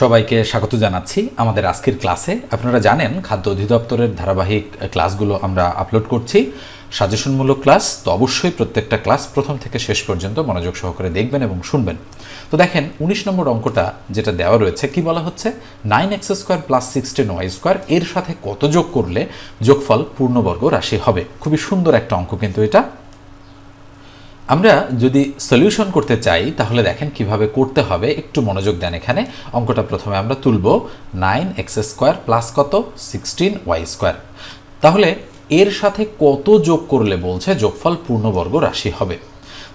সবাইকে স্বাগত জানাচ্ছি আমাদের আজকের ক্লাসে। আপনারা জানেন, খাদ্য অধিদপ্তরের ধারাবাহিক ক্লাসগুলো আমরা আপলোড করছি। সাজেশনমূলক ক্লাস, তো অবশ্যই প্রত্যেকটা ক্লাস প্রথম থেকে শেষ পর্যন্ত মনোযোগ সহকারে দেখবেন এবং শুনবেন। তো দেখেন, উনিশ নম্বর অঙ্কটা যেটা দেওয়া রয়েছে, কি বলা হচ্ছে? Nine x square plus sixteen y square, এর সাথে কত যোগ করলে যোগফল পূর্ণবর্গ রাশি হবে? খুবই সুন্দর একটা অঙ্ক কিন্তু এটা। আমরা যদি সলিউশন করতে চাই, তাহলে দেখেন কীভাবে করতে হবে। একটু মনোযোগ দেন এখানে। অঙ্কটা প্রথমে আমরা তুলব। নাইন এক্স স্কোয়ার প্লাস কত? সিক্সটিন ওয়াই স্কোয়ার তাহলে এর সাথে কত যোগ করলে বলছে যোগফল পূর্ণবর্গ রাশি হবে?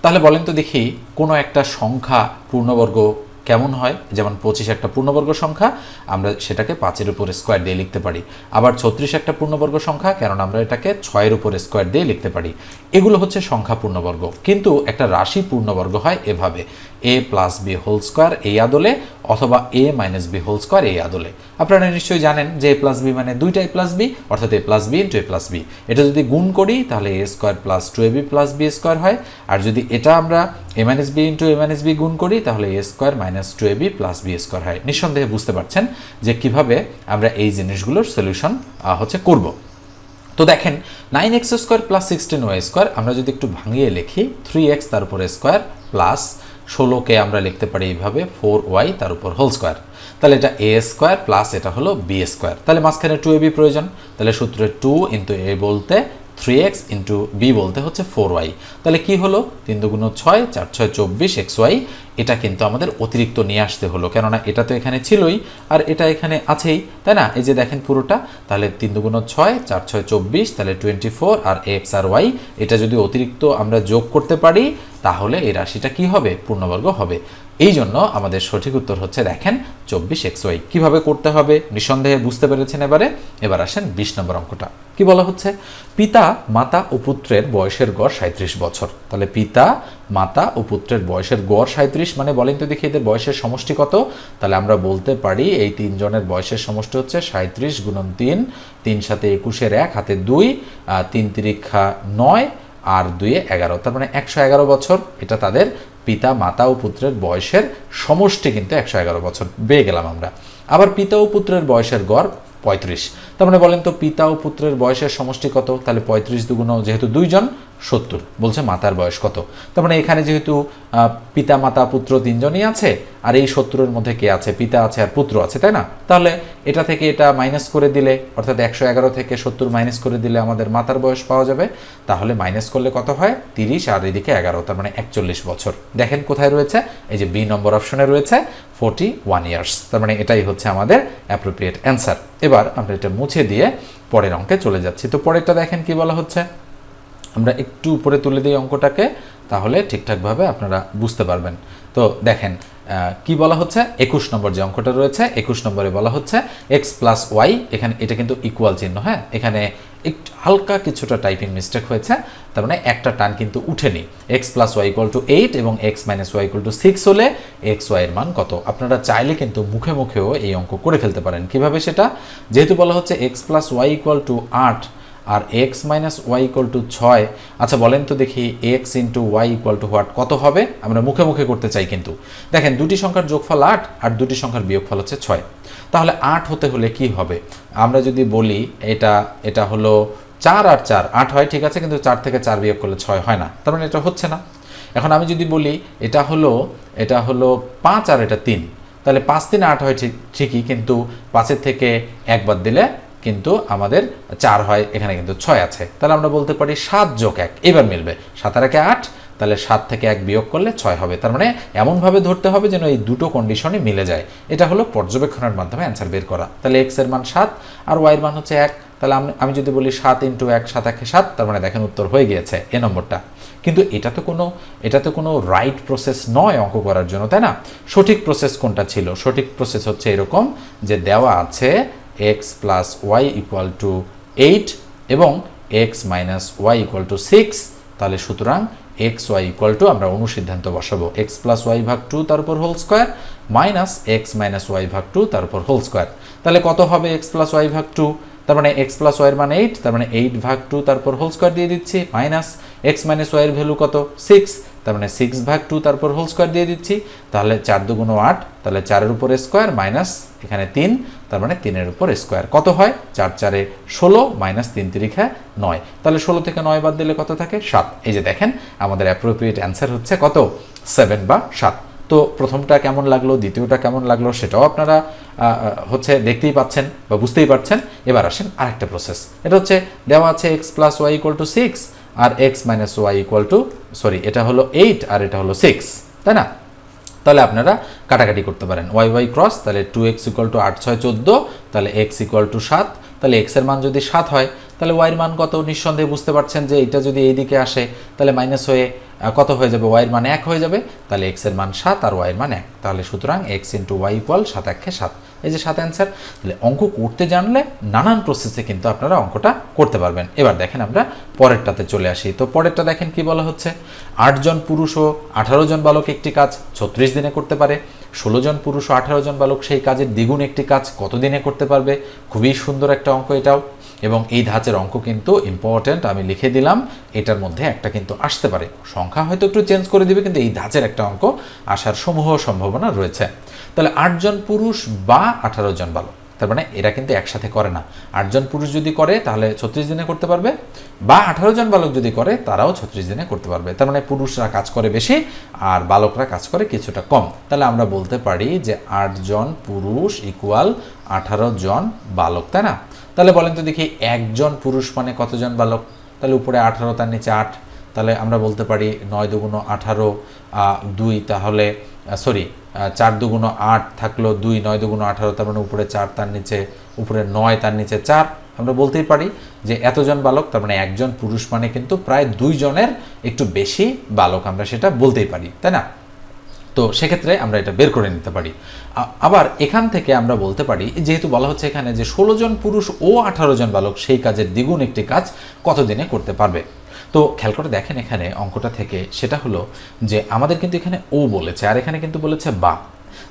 তাহলে বলেন তো দেখি, কোনো একটা সংখ্যা পূর্ণবর্গ কেমন হয়? যেমন পঁচিশ একটা পূর্ণবর্গ সংখ্যা, আমরা সেটাকে পাঁচের উপর স্কোয়ার দিয়ে লিখতে পারি। আবার ছত্রিশ একটা পূর্ণবর্গ সংখ্যা কারণ আমরা এটাকে ছয়ের উপর স্কোয়ার দিয়ে লিখতে পারি। এগুলো হচ্ছে সংখ্যা পূর্ণবর্গ। কিন্তু একটা রাশি পূর্ণবর্গ হয় এভাবে। A plus b whole square এই আদলে, অথবা a minus b whole square এই আদলে। আপনারা নিশ্চয়ই জানেন যে এ প্লাস বি মানে দুইটাই প্লাস বি অর্থাৎ a plus b into a plus b এটা যদি গুণ করি, তাহলে a square plus two a b plus b square হয়। আর যদি এটা আমরা a minus b into a minus b গুণ করি, তাহলে a square minus two a b plus b square হয়। নিঃসন্দেহে বুঝতে পারছেন যে কীভাবে আমরা এই জিনিসগুলোর সলিউশন হচ্ছে করব। তো দেখেন nine x square plus sixteen y square আমরা যদি একটু ভাঙিয়ে লিখি থ্রি এক্স তার উপরে স্কোয়ার প্লাস ষোলোকে আমরা লিখতে পারি এইভাবে ফোর ওয়াই তার উপর হোল স্কোয়ার তাহলে এটা এ স্কোয়ার প্লাস এটা হলো বি স্কোয়ার তাহলে মাঝখানে টু এ বি প্রয়োজন। তাহলে সূত্রে টু ইন্টু এ বলতে থ্রি এক্স ইন্টু বি বলতে হচ্ছে ফোর ওয়াই তাহলে কি হলো? তিন দুগুণ ছয়, চার ছয় চব্বিশ এক্স ওয়াই এটা কিন্তু আমাদের অতিরিক্ত নিয়ে আসতে হলো, কেননা এটা তো এখানে ছিলই আর এটা এখানে আছেই, তাই না? এই যে দেখেন পুরোটা, তাহলে তিন দুগুণ ছয়, চার ছয় চব্বিশ, তাহলে টোয়েন্টি ফোর আর এক্স আর ওয়াই এটা যদি অতিরিক্ত আমরা যোগ করতে পারি, তাহলে এই রাশিটা কি হবে? পূর্ণবর্গ হবে। এই জন্য আমাদের সঠিক উত্তর হচ্ছে দেখেন চব্বিশ এক্স ওয়াই কীভাবে করতে হবে? নিঃসন্দেহে বুঝতে পেরেছেন এবারে? এবার আসেন বিশ নম্বর অঙ্কটা। কি বলা হচ্ছে? পিতা, মাতা ও পুত্রের বয়সের গড় সাঁত্রিশ বছর। তাহলে পিতা, মাতা ও পুত্রের বয়সের গড় সাঁত্রিশ মানে বলেন তো দেখি এদের বয়সের সমষ্টি কত? তাহলে আমরা বলতে পারি এই তিনজনের বয়সের সমষ্টি হচ্ছে সাঁত্রিশ গুণন তিন তিন সাথে একুশের এক, হাতে দুই তিন তিরিক্ষা নয়, আর দুইয়ে এগারো। তার মানে একশো এগারো বছর। এটা তাদের পিতা, মাতা ও পুত্রের বয়সের সমষ্টি কিন্তু একশো এগারো বছর। বেয়ে গেলাম আমরা। আবার পিতা ও পুত্রের বয়সের গড় পঁয়ত্রিশ। তার মানে বলেন তো পিতা ও পুত্রের বয়সের সমষ্টি কত তাহলে পঁয়ত্রিশ দুগুণ যেহেতু দুইজন সত্তর। বলছে মাতার বয়স কত? তার মানে এখানে যেহেতু পিতা, মাতা, পুত্র তিনজনই আছে, আর এই সত্তরের মধ্যে কে আছে? পিতা আছে আর পুত্র আছে, তাই না? তাহলে এটা থেকে এটা মাইনাস করে দিলে, অর্থাৎ একশো এগারো থেকে সত্তর মাইনাস করে দিলে আমাদের মাতার বয়স পাওয়া যাবে। তাহলে মাইনাস করলে কত হয়? তিরিশ, আর এদিকে এগারো, তার মানে একচল্লিশ বছর। দেখেন কোথায় রয়েছে? এই যে বি নম্বর অপশনে রয়েছে ফোরটি ওয়ান ইয়ার্স তার মানে এটাই হচ্ছে আমাদের অ্যাপ্রোপ্রিয়েট অ্যান্সার এবার আমরা এটা মুছে দিয়ে পরের অঙ্কে চলে যাচ্ছি। তো পরেরটা দেখেন কি বলা হচ্ছে? আমরা একটু উপরে তুলে দিই অঙ্কটাকে, তাহলে ঠিকঠাকভাবে আপনারা বুঝতে পারবেন। তো দেখেন কি বলা হচ্ছে? একুশ নম্বর যে অঙ্কটা রয়েছে, একুশ নম্বরে বলা হচ্ছে এক্স প্লাস ওয়াই এখানে এটা কিন্তু ইকুয়াল চিহ্ন হ্যাঁ? এখানে একটু হালকা কিছুটা টাইপিং মিস্টেক হয়েছে, তার মানে একটা টান কিন্তু উঠেনি। X plus y equal to eight এবং x minus y equal to six হলে এক্স ওয়াইয়ের মান কত? আপনারা চাইলে কিন্তু মুখে মুখেও এই অঙ্ক করে ফেলতে পারেন। কীভাবে সেটা? যেহেতু বলা হচ্ছে x plus y equal to আট আর x minus y equal to ছয়। আচ্ছা বলেন তো দেখি x into y equal to what কত হবে? আমরা মুখে মুখে করতে চাই কিন্তু। দেখেন, দুটি সংখ্যার যোগফল আট আর দুটি সংখ্যার বিয়োগফল হচ্ছে ছয়। তাহলে আট হতে হলে কি হবে? আমরা যদি বলি এটা এটা হলো চার আর চার। আট হয়, ঠিক আছে, কিন্তু চার থেকে চার বিয়োগ করলে ছয় হয় না। তার মানে এটা হচ্ছে না। এখন আমি যদি বলি এটা হলো এটা হলো পাঁচ আর এটা তিন। তাহলে পাঁচ তিন আট হয় ঠিক, ঠিকই, কিন্তু পাঁচের থেকে একবার দিলে কিন্তু আমাদের চার হয়, এখানে কিন্তু ছয় আছে। তাহলে আমরা বলতে পারি সাত যোগ এক, এবার মিলবে। সাত আর একে আট, তাহলে সাত থেকে এক বিয়োগ করলে ছয় হবে। তার মানে এমনভাবে ধরতে হবে যেন এই দুটো কন্ডিশনই মিলে যায়। এটা হলো পর্যবেক্ষণের মাধ্যমে অ্যান্সার বের করা। তাহলে এক্সের মান সাত আর ওয়াইয়ের মান হচ্ছে এক। তাহলে আমি যদি বলি সাত ইন্টু এক, সাত একে সাত, তার মানে দেখেন উত্তর হয়ে গিয়েছে এ নম্বরটা। কিন্তু এটা তো কোনো, এটা তো কোনো রাইট প্রসেস নয় অঙ্ক করার জন্য, তাই না? সঠিক প্রসেস কোনটা ছিল? সঠিক প্রসেস হচ্ছে এরকম যে দেওয়া আছে x plus y equal to eight এবং x minus y equal to six তাহলে সুতরাং এক্স ওয়াই ইকুয়াল টু আমরা অনুসিদ্ধান্ত বসাবো। এক্স প্লাস ওয়াই ভাগ টু তার উপর whole square minus x minus y ভাগ টু তার উপর হোল স্কোয়ার তাহলে কত হবে এক্স প্লাস ওয়াই ভাগ টু তার মানে এক্স প্লাস ওয়াইয়ের মান এইট তার মানে এইট ভাগ টু তারপর হোল স্কোয়ার দিয়ে দিচ্ছি। মাইনাস এক্স মাইনাস ওয়াইয়ের ভ্যালু কত? সিক্স তার মানে সিক্স ভাগ টু তারপর হোল স্কোয়ার দিয়ে দিচ্ছি। তাহলে চার দুগুণ আট, তাহলে চারের উপর স্কোয়ার মাইনাস এখানে তিন, তার মানে তিনের উপর স্কোয়ার কত হয়? চার চারে ষোলো মাইনাস তিন তিরিখা নয়। তাহলে ষোলো থেকে নয় বাদ দিলে কত থাকে? সাত। এই যে দেখেন, আমাদের অ্যাপ্রোপ্রিয়েট অ্যান্সার হচ্ছে কত? সেভেন বা সাত। তো প্রথমটা কেমন লাগল, দ্বিতীয়টা কেমন লাগল সেটাও আপনারা হচ্ছে দেখতেই পাচ্ছেন বা বুঝতেই পারছেন। এবার আসেন আরেকটা প্রসেস এটা হচ্ছে দেওয়া আছে x plus y equal to six R x minus y equal to sorry, এটা হলো এইট আর এটা হলো সিক্স তাই না? তাহলে আপনারা কাটাকাটি করতে পারেন। ওয়াই ওয়াই ক্রস তাহলে টু এক্স ইকুয়াল টু আট, ছয়, চোদ্দ, তাহলে এক্স ইকুয়াল টু সাত, তাহলে এক্সের মান যদি সাত হয়, তাহলে ওয়াইয়ের মান কত? নিঃসন্দেহে বুঝতে পারছেন যে এটা যদি এই দিকে আসে, তাহলে মাইনাস হয়ে কত হয়ে যাবে? ওয়াইয়ের মান এক হয়ে যাবে, তাহলে এক্সের মান সাত আর ওয়াইয়ের মান এক। তাহলে সুতরাং এক্স ইন্টু ওয়াই ইকুয়াল সাত একে সাত। এই যে সাত অ্যান্সার তাহলে অঙ্ক করতে জানলে নানান প্রসেসে কিন্তু আপনারা অঙ্কটা করতে পারবেন। এবার দেখেন আমরা পরেরটাতে চলে আসি। তো পরেরটা দেখেন কি বলা হচ্ছে? আটজন পুরুষ ও আঠারো জন বালক একটি কাজ ছত্রিশ দিনে করতে পারে। ষোলো জন পুরুষ ও আঠারো জন বালক সেই কাজের দ্বিগুণ একটি কাজ কত দিনে করতে পারবে? খুবই সুন্দর একটা অঙ্ক এটাও। এবং এই ধাঁচের অঙ্ক কিন্তু ইম্পর্ট্যান্ট আমি লিখে দিলাম, এটার মধ্যে একটা কিন্তু আসতে পারে। সংখ্যা হয়তো একটু চেঞ্জ করে দিবে, কিন্তু এই ধাঁচের একটা অঙ্ক আসার সমূহ সম্ভাবনা রয়েছে। তাহলে আটজন পুরুষ বা আঠারো জন বালক। তার মানে এরা কিন্তু একসাথে করে না। আটজন পুরুষ যদি করে, তাহলে ছত্রিশ দিনে করতে পারবে। বা আঠারো জন বালক যদি করে, তারাও ছত্রিশ দিনে করতে পারবে। তার মানে পুরুষরা কাজ করে বেশি, আর বালকরা কাজ করে কিছুটা কম। তাহলে আমরা বলতে পারি যে আটজন পুরুষ ইকুয়াল আঠারো জন বালক, তাই না? তাহলে বলেন তো দেখি একজন পুরুষ মানে কতজন বালক? তাহলে উপরে আঠারো, তার নিচে আট। তাহলে আমরা বলতে পারি নয় দুগুণ আঠারো দুই তাহলে সরি চার দুগুণ আট থাকল দুই, নয় দুগুণ আঠারো, তার মানে উপরে চার, তার নিচে, উপরে নয়, তার নিচে চার। আমরা বলতেই পারি যে এতজন বালক, তার মানে একজন পুরুষ মানে কিন্তু প্রায় দুইজনের একটু বেশি বালক, আমরা সেটা বলতেই পারি, তাই না? তো সেক্ষেত্রে আমরা এটা বের করে নিতে পারি। আবার এখান থেকে আমরা বলতে পারি, যেহেতু বলা হচ্ছে এখানে যে ষোলো জন পুরুষ ও আঠারো জন বালক, সেই কাজের দ্বিগুণ একটি কাজ কতদিনে করতে পারবে? তো খেয়াল করে দেখেন এখানে অঙ্কটা থেকে, সেটা হলো যে আমাদের কিন্তু এখানে ও বলেছে আর এখানে কিন্তু বলেছে বা।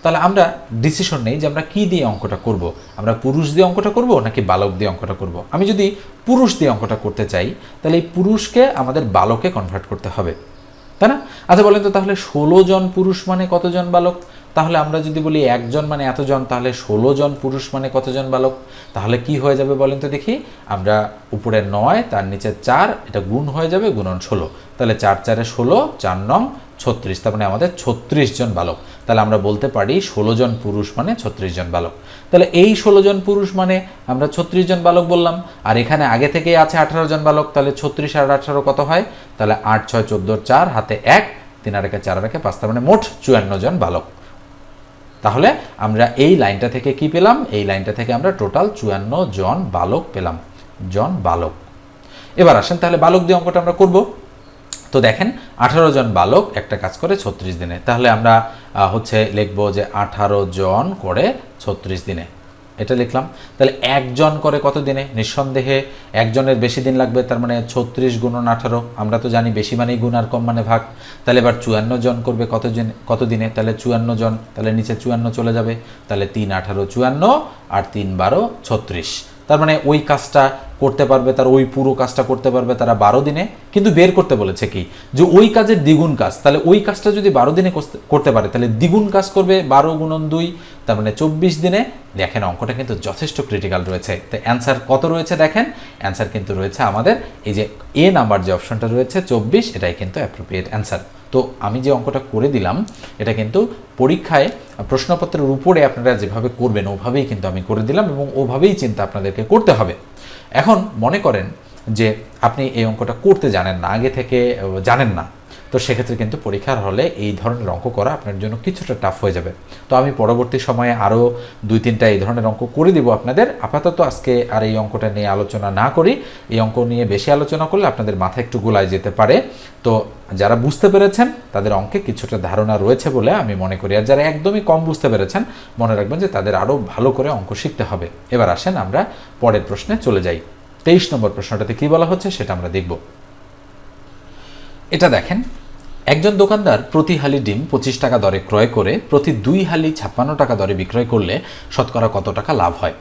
তাহলে আমরা ডিসিশন নেই যে আমরা কি দিয়ে অঙ্কটা করব। আমরা পুরুষ দিয়ে অঙ্কটা করব নাকি বালক দিয়ে অঙ্কটা করব। আমি যদি পুরুষ দিয়ে অঙ্কটা করতে চাই, তাহলে এই পুরুষকে আমাদের বালকে কনভার্ট করতে হবে। তাই না? আচ্ছা বলেন তো তাহলে ষোলো জন পুরুষ মানে কতজন বালক? তাহলে আমরা যদি বলি একজন মানে এতজন, তাহলে ষোলো জন পুরুষ মানে কতজন বালক? তাহলে কি হয়ে যাবে বলেন তো দেখি। আমরা উপরে নয়, তার নিচে চার, এটা গুণ হয়ে যাবে গুণন ষোলো। তাহলে চার চারে ষোলো, চার নং ছত্রিশ, তার মানে আমাদের ছত্রিশ জন বালক। তাহলে আমরা বলতে পারি ষোলো জন পুরুষ মানে ছত্রিশ জন বালক। তাহলে এই ষোলো জন পুরুষ মানে আমরা ছত্রিশ জন বালক বললাম। আর এখানে আগে থেকেই আছে আঠারো জন বালক, তাহলে ছত্রিশ আর আঠারো কত হয়? তাহলে আট, ছয়, চোদ্দ, চার, হাতে এক, তিন আর একে চার আর একে পাঁচ, তার মানে মোট চুয়ান্ন জন বালক। তাহলে আমরা এই লাইনটা থেকে কি পেলাম? এই লাইনটা থেকে আমরা টোটাল চুয়ান্ন জন বালক পেলাম। জন বালক। এবার আসেন তাহলে বালক দিয়ে অঙ্কটা আমরা করব। তো দেখেন, আঠারো জন বালক একটা কাজ করে ছত্রিশ দিনে। তাহলে আমরা হচ্ছে লিখব যে আঠারো জন করে ছত্রিশ দিনে। এটা লিখলাম। তাহলে একজন করে কত দিনে? নিঃসন্দেহে একজনের বেশি দিন লাগবে, তার মানে ছত্রিশ গুণন আঠারো। আমরা তো জানি বেশি মানেই গুণ আর কম মানে ভাগ। তাহলে এবার চুয়ান্ন জন করবে কত জন কত দিনে? তাহলে চুয়ান্ন জন, তাহলে নিচে চুয়ান্ন চলে যাবে। তাহলে তিন আঠারো চুয়ান্ন আর তিন বারো ছত্রিশ। তার মানে ওই কাজটা করতে পারবে, তার ওই পুরো কাজটা করতে পারবে তারা বারো দিনে। কিন্তু বের করতে বলেছে কি? যে ওই কাজের দ্বিগুণ কাজ, তাহলে ওই কাজটা যদি বারো দিনে করতে- পারে, তাহলে দ্বিগুণ কাজ করবে বারো গুণন দুই, তার মানে চব্বিশ দিনে। দেখেন, অঙ্কটা কিন্তু যথেষ্ট ক্রিটিক্যাল রয়েছে। তো অ্যান্সার কত রয়েছে দেখেন? অ্যান্সার কিন্তু রয়েছে আমাদের, এই যে এ নাম্বার যে অপশনটা রয়েছে, চব্বিশ, এটাই কিন্তু অ্যাপ্রোপ্রিয়েট অ্যান্সার তো আমি যে অঙ্কটা করে দিলাম, এটা কিন্তু পরীক্ষায় প্রশ্নপত্রের উপরে আপনারা যেভাবে করবেন, ওভাবেই কিন্তু আমি করে দিলাম এবং ওভাবেই চিন্তা আপনাদেরকে করতে হবে। এখন মনে করেন যে আপনি এই অঙ্কটা করতে জানেন না, আগে থেকে জানেন না। তো সেক্ষেত্রে কিন্তু পরীক্ষার হলে এই ধরনের অঙ্ক করা আপনার জন্য কিছুটা টাফ হয়ে যাবে। তো আমি পরবর্তী সময়ে আরও দুই, তিনটা এই ধরনের অঙ্ক করে দিব আপনাদের। আপাতত আজকে আর এই অঙ্কটা নিয়ে আলোচনা না করি। এই অঙ্ক নিয়ে বেশি আলোচনা করলে আপনাদের মাথা একটু গোলায় যেতে পারে। তো যারা বুঝতে পেরেছেন, তাদের অঙ্কে কিছুটা ধারণা রয়েছে বলে আমি মনে করি। আর যারা একদমই কম বুঝতে পেরেছেন, মনে রাখবেন যে তাদের আরও ভালো করে অঙ্ক শিখতে হবে। এবার আসেন আমরা পরের প্রশ্নে চলে যাই। তেইশ নম্বর প্রশ্নটাতে কি বলা হচ্ছে সেটা আমরা দেখব। এটা দেখেন একজন দোকানদার প্রতি হালি ডিম পঁচিশ টাকা দরে ক্রয় করে প্রতি দুই হালি ছাপ্পান্ন টাকা দরে বিক্রয় করলে শতকরা কত টাকা লাভ হয়?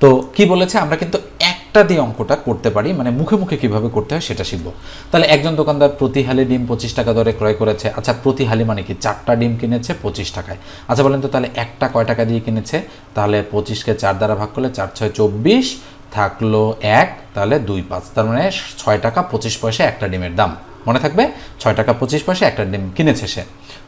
তো কি বলেছে? আমরা কিন্তু একটা দিয়ে অঙ্কটা করতে পারি মানে মুখে মুখে কীভাবে করতে হয় সেটা শিখব। তাহলে একজন দোকানদার প্রতি হালি ডিম পঁচিশ টাকা দরে ক্রয় করেছে আচ্ছা প্রতি হালি মানে কি চারটা ডিম কিনেছে পঁচিশ টাকায়? আচ্ছা বলেন তো তাহলে একটা কয় টাকা দিয়ে কিনেছে? তাহলে পঁচিশকে চার দ্বারা ভাগ করলে চার ছয় চব্বিশ, থাকল এক, তাহলে দুই পাঁচ, তার মানে ছয় টাকা পঁচিশ পয়সা একটা ডিমের দাম। মনে থাকবে? ছয় টাকা পঁচিশ পয়সা, একটা ডিম কিনেছে সে।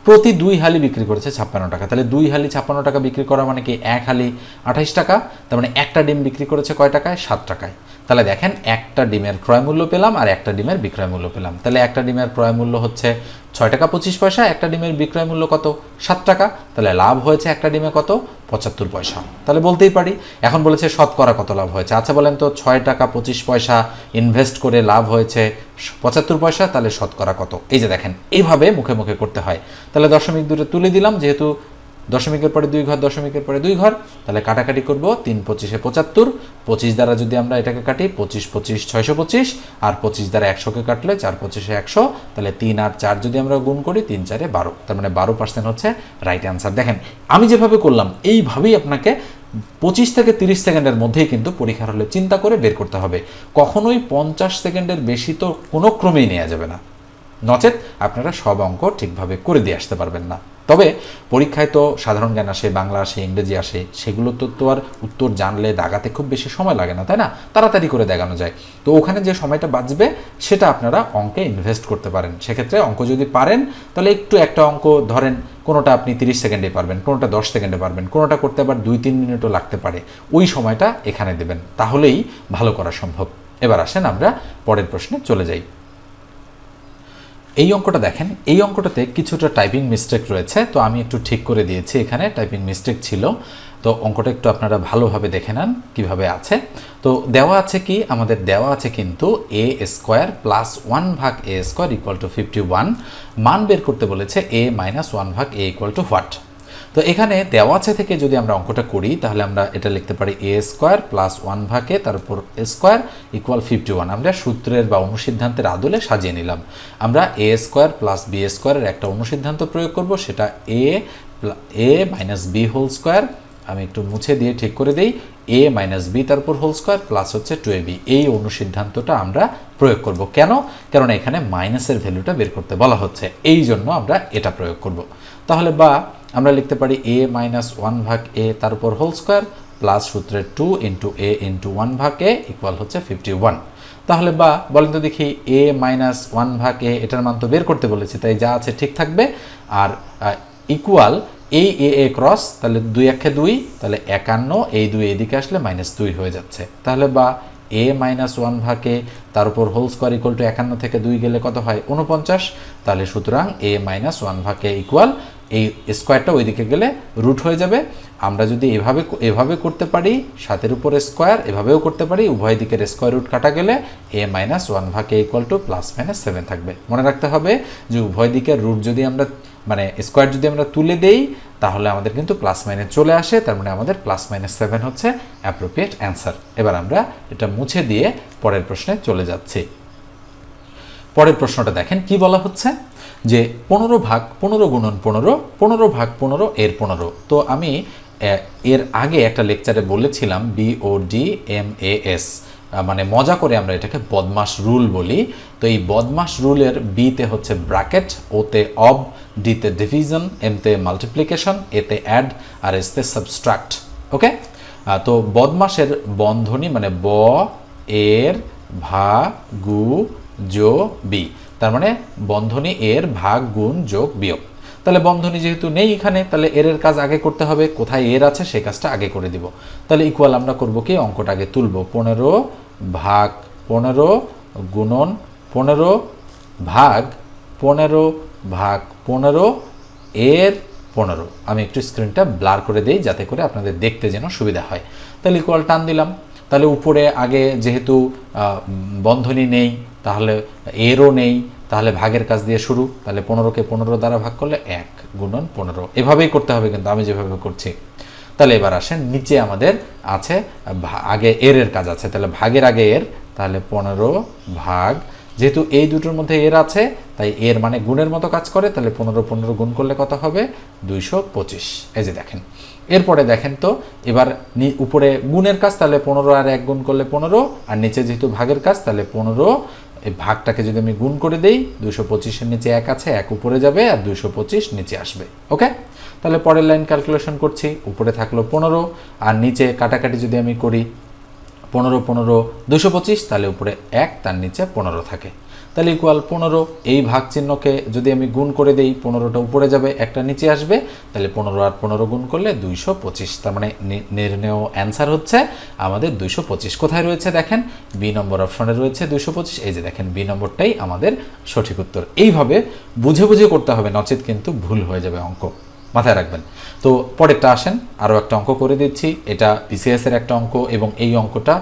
প্রতি দুই হালি বিক্রি করেছে ছাপ্পান্ন টাকা। তাহলে দুই হালি ছাপ্পান্ন টাকা বিক্রি করা মানে কি? এক হালি আঠাইশ টাকা। তার মানে একটা ডিম বিক্রি করেছে কয় টাকায়? সাত টাকায়। তাহলে দেখেন একটা ডিমের ক্রয় মূল্য পেলাম আর একটা ডিমের বিক্রয় মূল্য পেলাম। তাহলে একটা ডিমের ক্রয় মূল্য হচ্ছে ছয় টাকা পঁচিশ পয়সা, একটা ডিমের বিক্রয় মূল্য কত? সাত টাকা। তাহলে লাভ হয়েছে একটা ডিমে কত? পঁচাত্তর পয়সা। তাহলে বলতেই পারি, এখন বলেছে শতকরা কত লাভ হয়েছে। আচ্ছা বলেন তো, ছয় টাকা পঁচিশ পয়সা ইনভেস্ট করে লাভ হয়েছে পঁচাত্তর পয়সা, তাহলে শতকরা কত? এই যে দেখেন, এইভাবে মুখে মুখে করতে হয়। তাহলে দশমিক দূরে তুলে দিলাম, যেহেতু দশমিকের পরে দুই ঘর, দশমিকের পরে দুই ঘর, তাহলে কাটাকাটি করব তিন পঁচিশে পঁচাত্তর, পঁচিশ দ্বারা যদি আমরা এটাকে কাটি, পঁচিশ পঁচিশ, ছয়শো পঁচিশ, আর পঁচিশ দ্বারা একশোকে কাটলে চার পঁচিশে একশো, তাহলে তিন আর চার যদি আমরা গুণ করি, তিন চারে বারো, তার মানে বারো পার্সেন্ট হচ্ছে রাইট অ্যান্সার দেখেন, আমি যেভাবে করলাম, এইভাবেই আপনাকে পঁচিশ থেকে তিরিশ সেকেন্ডের মধ্যেই কিন্তু পরীক্ষার হলে চিন্তা করে বের করতে হবে। কখনোই পঞ্চাশ সেকেন্ডের বেশি তো কোনো ক্রমেই নেওয়া যাবে না। নচেত আপনারা সব অঙ্ক ঠিকভাবে করে দিয়ে আসতে পারবেন না। তবে পরীক্ষায় তো সাধারণ জ্ঞান আসে, বাংলা আসে, ইংরেজি আসে, সেগুলো তো তো আর উত্তর জানলে দাগাতে খুব বেশি সময় লাগে না, তাই না? তাড়াতাড়ি করে দেখানো যায়। তো ওখানে যে সময়টা বাঁচবে, সেটা আপনারা অঙ্কে ইনভেস্ট করতে পারেন। সেক্ষেত্রে অঙ্ক যদি পারেন, তাহলে একটু একটা অঙ্ক ধরেন, কোনোটা আপনি তিরিশ সেকেন্ডে পারবেন, কোনোটা দশ সেকেন্ডে পারবেন, কোনোটা করতে আবার দুই তিন মিনিটও লাগতে পারে। ওই সময়টা এখানে দেবেন। তাহলেই ভালো করা সম্ভব। এবার আসেন আমরা পরের প্রশ্নে চলে যাই। এই অঙ্কটা দেখেন, এই অঙ্কটাতে কিছুটা টাইপিং মিস্টেক রয়েছে, তো আমি একটু ঠিক করে দিয়েছি এখানে টাইপিং মিস্টেক ছিল। তো অঙ্কটা একটু আপনারা ভালোভাবে দেখে নেন কীভাবে আছে। তো দেওয়া আছে কি? আমাদের দেওয়া আছে কিন্তু এ স্কোয়ার প্লাস ওয়ান ভাগ a square equal to fifty one মান বের করতে বলেছে এ মাইনাস ওয়ান ভাগ এ ইকুয়াল টু হোয়াট তো এখানে দেওয়া আছে থেকে যদি আমরা অঙ্কটা করি, তাহলে আমরা এটা লিখতে পারি এ স্কোয়ার প্লাস ওয়ান ভাগে তারপর স্কোয়ার ইকুয়াল ফিফটি ওয়ান আমরা সূত্রের বা অনুসিদ্ধান্তের আদলে সাজিয়ে নিলাম। আমরা এ স্কোয়ার প্লাস বি স্কোয়ারের একটা অনুসিদ্ধান্ত প্রয়োগ করব, সেটা a a minus b whole square আমি একটু মুছে দিয়ে ঠিক করে দিই এ মাইনাস বি তারপর হোল স্কোয়ার প্লাস হচ্ছে টু এ বি এই অনুসিদ্ধান্তটা আমরা প্রয়োগ করব। কেন? কারণ এখানে মাইনাসের ভ্যালুটা বের করতে বলা হচ্ছে। এই জন্য আমরা এটা প্রয়োগ করব। তাহলে বা আমরা লিখতে পারি এ মাইনাস ওয়ান ভাগ এ তার উপর হোল স্কোয়ার প্লাস সূত্রের two into a into one ভাগ এ ইকুয়াল হচ্ছে ফিফটি ওয়ান তাহলে বা বলেন তো দেখি এ মাইনাস ওয়ান ভাগ এ এটার মান তো বের করতে বলেছি, তাই যা আছে ঠিক থাকবে। আর ইকুয়াল এই এ এ ক্রস তাহলে দুই একে দুই, তাহলে একান্ন, এই দুই এদিকে আসলে মাইনাস দুই হয়ে যাচ্ছে। তাহলে বা এ মাইনাস ওয়ান ভাগে তার উপর হোল স্কোয়ার ইকুয়াল টু একান্ন থেকে দুই গেলে কত হয়? উনপঞ্চাশ তাহলে সুতরাং এ মাইনাস ওয়ান ভাগে ইকুয়াল এই স্কোয়ারটা ওইদিকে গেলে রুট হয়ে যাবে। আমরা যদি এভাবে এভাবে করতে পারি, সাতের উপর স্কোয়ার, এভাবেও করতে পারি, উভয় দিকের স্কোয়ার রুট কাটা গেলে এ মাইনাস ওয়ান ভাগে equal to plus minus seven থাকবে। মনে রাখতে হবে যে উভয় দিকের রুট যদি আমরা মানে স্কোয়ার যদি আমরা তুলে দেই, তাহলে আমাদের কিন্তু প্লাস মাইনাস চলে আসে, তার মানে আমাদের প্লাস মাইনাস সেভেন হচ্ছে অ্যাপ্রোপ্রিয়েট অ্যান্সার এবার আমরা এটা মুছে দিয়ে পরের প্রশ্নে চলে যাচ্ছি। পরের প্রশ্নটা দেখেন, কি বলা হচ্ছে? যে পনেরো ভাগ পনেরো গুণন পনেরো পনেরো ভাগ পনেরো এর পনেরো। তো আমি এর আগে একটা লেকচারে বলেছিলাম B O D M A S মানে মজা করে আমরা এটাকে বদমাস রুল বলি। তো এই বদমাস রুলের বিতে হচ্ছে ব্র্যাকেট, ওতে অব, ডিতে ডিভিশন, এমতে মাল্টিপ্লিকেশন, এতে অ্যাড, আর এসতে সাবস্ট্রাক্ট। ওকে? তো বদমাসের বন্ধনী মানে ব, এর, ভা, গু জো বি। তার মানে বন্ধনী এর ভাগ গুণ, যোগ, বিয়োগ। তাহলে বন্ধনী যেহেতু নেই এখানে, তাহলে এর কাজ আগে করতে হবে। কোথায় এর আছে, সেই কাজটা আগে করে দিব। তাহলে ইকুয়াল আমরা করব কি? অঙ্কটা আগে তুলব। পনেরো ভাগ পনেরো গুণন পনেরো ভাগ পনেরো ভাগ পনেরো এর পনেরো। আমি একটু স্ক্রিনটা ব্লার করে দিই, যাতে করে আপনাদের দেখতে যেন সুবিধা হয়। তাহলে ইকুয়াল টান দিলাম। তাহলে উপরে আগে যেহেতু বন্ধনী নেই, তাহলে এরও নেই তাহলে ভাগের কাজ দিয়ে শুরু, তাহলে পনেরোকে পনেরো দ্বারা ভাগ করলে এক গুণন পনেরো। এভাবেই করতে হবে কিন্তু আমি যেভাবে করছি। তাহলে এবার আসেন, নিচে আমাদের আছে আগে এর এর কাজ আছে। তাহলে ভাগের আগে এর, তাহলে পনেরো ভাগ, যেহেতু এই দুটোর মধ্যে এর আছে, তাই এর মানে গুণের মতো কাজ করে, তাহলে পনেরো পনেরো গুণ করলে কত হবে? দুইশো পঁচিশ। এই যে দেখেন, এরপরে দেখেন তো, এবার উপরে গুণের কাজ, তাহলে পনেরো আর এক গুণ করলে পনেরো, আর নিচে যেহেতু ভাগের কাজ, তাহলে পনেরো এই ভাগটাকে যদি আমি গুণ করে দেই দুশো পঁচিশের নিচে এক আছে, এক উপরে যাবে আর দুশো পঁচিশ নিচে আসবে। ওকে? তাহলে পরের লাইন ক্যালকুলেশন করছি, উপরে থাকল পনেরো, আর নিচে কাটাকাটি যদি আমি করি পনেরো পনেরো দুশো পঁচিশ, তাহলে উপরে এক, তার নিচে পনেরো থাকে। তাহলে ইকুয়াল পনেরো, এই ভাগ চিহ্নকে যদি আমি গুণ করে দেই, পনেরোটা উপরে যাবে, একটা নিচে আসবে, তাহলে পনেরো আর পনেরো গুণ করলে দুইশো পঁচিশ, তার মানে নির্ণেয় অ্যান্সার হচ্ছে আমাদের দুইশো পঁচিশ কোথায় রয়েছে দেখেন? বি নম্বর অপশনে রয়েছে দুইশো পঁচিশ, এই যে দেখেন বি নম্বরটাই আমাদের সঠিক উত্তর। এইভাবে বুঝে বুঝে করতে হবে, নচেত কিন্তু ভুল হয়ে যাবে অঙ্ক। মাথায় রাখবেন। তো পরেরটা আসেন, আরও একটা অঙ্ক করে দিচ্ছি। এটা বিসিএস এর একটা অঙ্ক এবং এই অঙ্কটা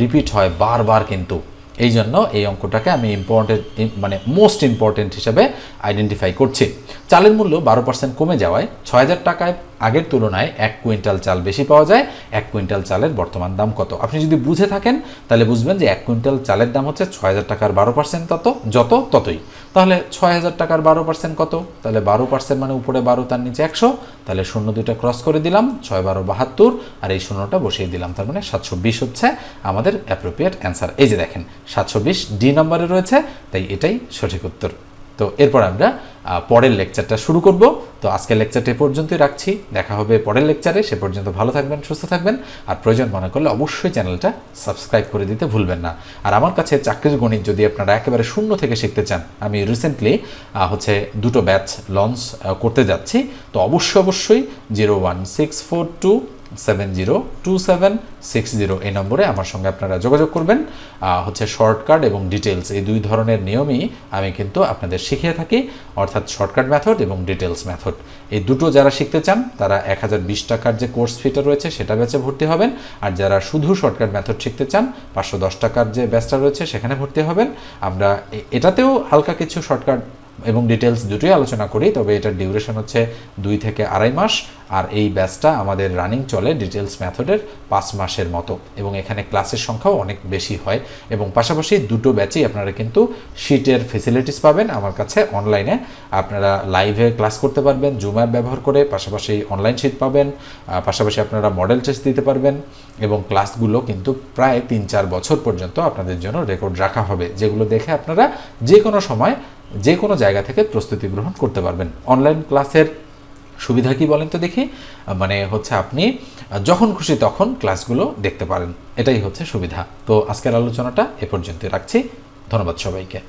রিপিট হয় বারবার কিন্তু। এই জন্য এই অঙ্কটাকে আমি ইম্পর্টেন্ট মানে মোস্ট ইম্পর্টেন্ট হিসেবে আইডেন্টিফাই করছি। চালের মূল্য বারো পার্সেন্ট কমে যাওয়ায় ছয় হাজার টাকায় আগের তুলনায় এক কুইন্টাল চাল বেশি পাওয়া যায়, এক কুইন্টাল চালের বর্তমান দাম কত? আপনি যদি বুঝে থাকেন, তাহলে বুঝবেন যে এক কুইন্টাল চালের দাম হচ্ছে ছয় হাজার টাকার বারো পার্সেন্ট তত যত, ততই। তাহলে ছয় হাজার টাকার বারো পার্সেন্ট কত? তাহলে বারো পার্সেন্ট মানে উপরে বারো, তার নিচে একশো। তাহলে শূন্য দুইটা ক্রস করে দিলাম, ছয় বারো বাহাত্তর, আর এই শূন্যটা বসিয়ে দিলাম, তার মানে সাতশো বিশ হচ্ছে আমাদের অ্যাপ্রোপ্রিয়েট অ্যান্সার এই যে দেখেন, সাতশো বিশ ডি নাম্বারে রয়েছে, তাই এটাই সঠিক উত্তর। তো এরপর আমরা পরের লেকচারটা শুরু করব। তো আজকের লেকচারটা পর্যন্তই রাখছি। দেখা হবে পরের লেকচারে। সে পর্যন্ত ভালো থাকবেন, সুস্থ থাকবেন। আর প্রয়োজন মনে করলে অবশ্যই চ্যানেলটা সাবস্ক্রাইব করে দিতে ভুলবেন না। আর আমার কাছে চাকরির গণিত যদি আপনারা একেবারে শূন্য থেকে শিখতে চান, আমি রিসেন্টলি হচ্ছে দুটো ব্যাচ লঞ্চ করতে যাচ্ছি। তো অবশ্যই অবশ্যই zero one six four two seven zero two seven six zero এই নম্বরে আমার সঙ্গে আপনারা যোগাযোগ করবেন। হচ্ছে শর্টকাট এবং ডিটেলস এই দুই ধরনের নিয়মই আমি কিন্তু আপনাদের শিখিয়ে থাকি, অর্থাৎ শর্টকাট মেথড এবং ডিটেলস মেথড। এই দুটো যারা শিখতে চান, তারা এক হাজার বিশ টাকার যে কোর্স ফিটা রয়েছে, সেটা ব্যাচে ভর্তি হবেন। আর যারা শুধু শর্টকাট মেথড শিখতে চান, পাঁচশো দশ টাকার যে ব্যাচটা রয়েছে, সেখানে ভর্তি হবেন। আমরা এটাতেও হালকা কিছু শর্টকাট এবং ডিটেলস দুটোই আলোচনা করি, তবে এটার ডিউরেশন হচ্ছে দুই থেকে আড়াই মাস, আর এই ব্যাচটা আমাদের রানিং চলে ডিটেলস মেথডের পাঁচ মাসের মতো, এবং এখানে ক্লাসের সংখ্যাও অনেক বেশি হয়, এবং পাশাপাশি দুটো ব্যাচেই আপনারা কিন্তু শিটের ফেসিলিটিস পাবেন আমার কাছে অনলাইনে আপনারা লাইভে ক্লাস করতে পারবেন জুম অ্যাপ ব্যবহার করে, পাশাপাশি অনলাইন শিট পাবেন পাশাপাশি আপনারা মডেল টেস্ট দিতে পারবেন, এবং ক্লাসগুলো কিন্তু প্রায় তিন চার বছর পর্যন্ত আপনাদের জন্য রেকর্ড রাখা হবে, যেগুলো দেখে আপনারা যে কোনো সময় যে কোনো জায়গা থেকে প্রস্তুতি গ্রহণ করতে পারবেন। অনলাইন ক্লাসের সুবিধা কি বলেন তো দেখি? মানে হচ্ছে আপনি যখন খুশি তখন ক্লাসগুলো দেখতে পারেন। এটাই হচ্ছে সুবিধা। তো আজকের আলোচনাটা এ পর্যন্ত রাখছি। ধন্যবাদ সবাইকে।